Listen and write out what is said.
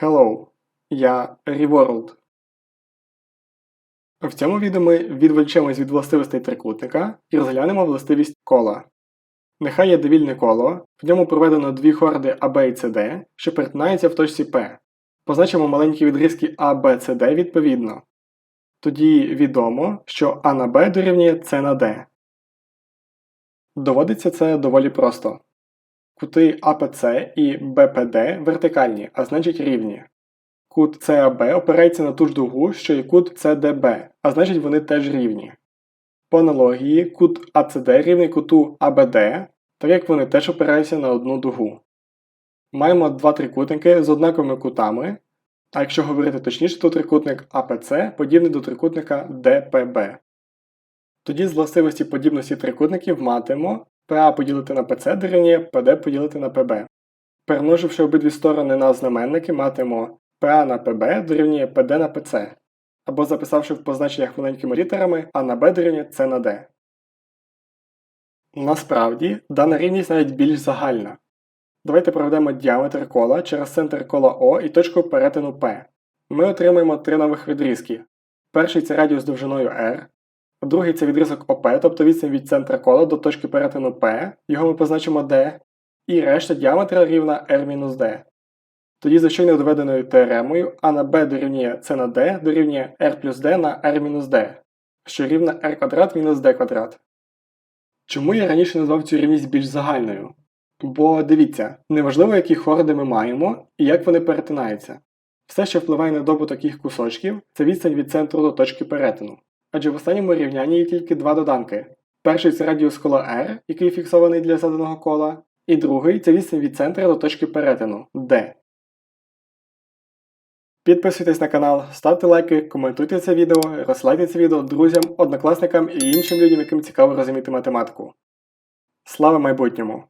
Hello, я Reworld. В цьому відео ми відволічемось від властивостей трикутника і розглянемо властивість кола. Нехай є довільне коло, в ньому проведено дві хорди AB і CD, що перетинаються в точці P. Позначимо маленькі відрізки A, B, CD відповідно. Тоді відомо, що А на B дорівнює С на D. Доводиться це доволі просто. Кути АПЦ і БПД вертикальні, а значить рівні. Кут САБ опирається на ту ж дугу, що і кут СДБ, а значить вони теж рівні. По аналогії, кут АЦД рівний куту АБД, так як вони теж опираються на одну дугу. Маємо два трикутники з однаковими кутами, а якщо говорити точніше, то трикутник АПЦ подібний до трикутника ДПБ. Тоді з властивості подібності трикутників матимемо PA поділити на PC дорівнює PD поділити на PB. Перемноживши обидві сторони на знаменники, матимемо PA на PB дорівнює PD на PC, або записавши в позначеннях маленькими літерами А на B дорівнює C на D. Насправді, дана рівність навіть більш загальна. Давайте проведемо діаметр кола через центр кола О і точку перетину P. Ми отримаємо три нових відрізки. Перший це радіус довжиною R, Другий це відрізок ОП, тобто відстань від центра кола до точки перетину P, його ми позначимо D, і решта діаметра рівна R-D. Тоді за щойно доведеною теоремою А на B дорівнює С на D дорівнює R плюс D на R-D, що рівна R квадрат мінус D квадрат. Чому я раніше назвав цю рівність більш загальною? Бо дивіться, неважливо, які хорди ми маємо і як вони перетинаються. Все, що впливає на добуток їх кусочків, це відстань від центру до точки перетину. Адже в останньому рівнянні є тільки два доданки. Перший це радіус кола R, який фіксований для заданого кола, і другий це відстань від центра до точки перетину D. Підписуйтесь на канал, ставте лайки, коментуйте це відео, розсилайте це відео друзям, однокласникам і іншим людям, яким цікаво розуміти математику. Слава майбутньому!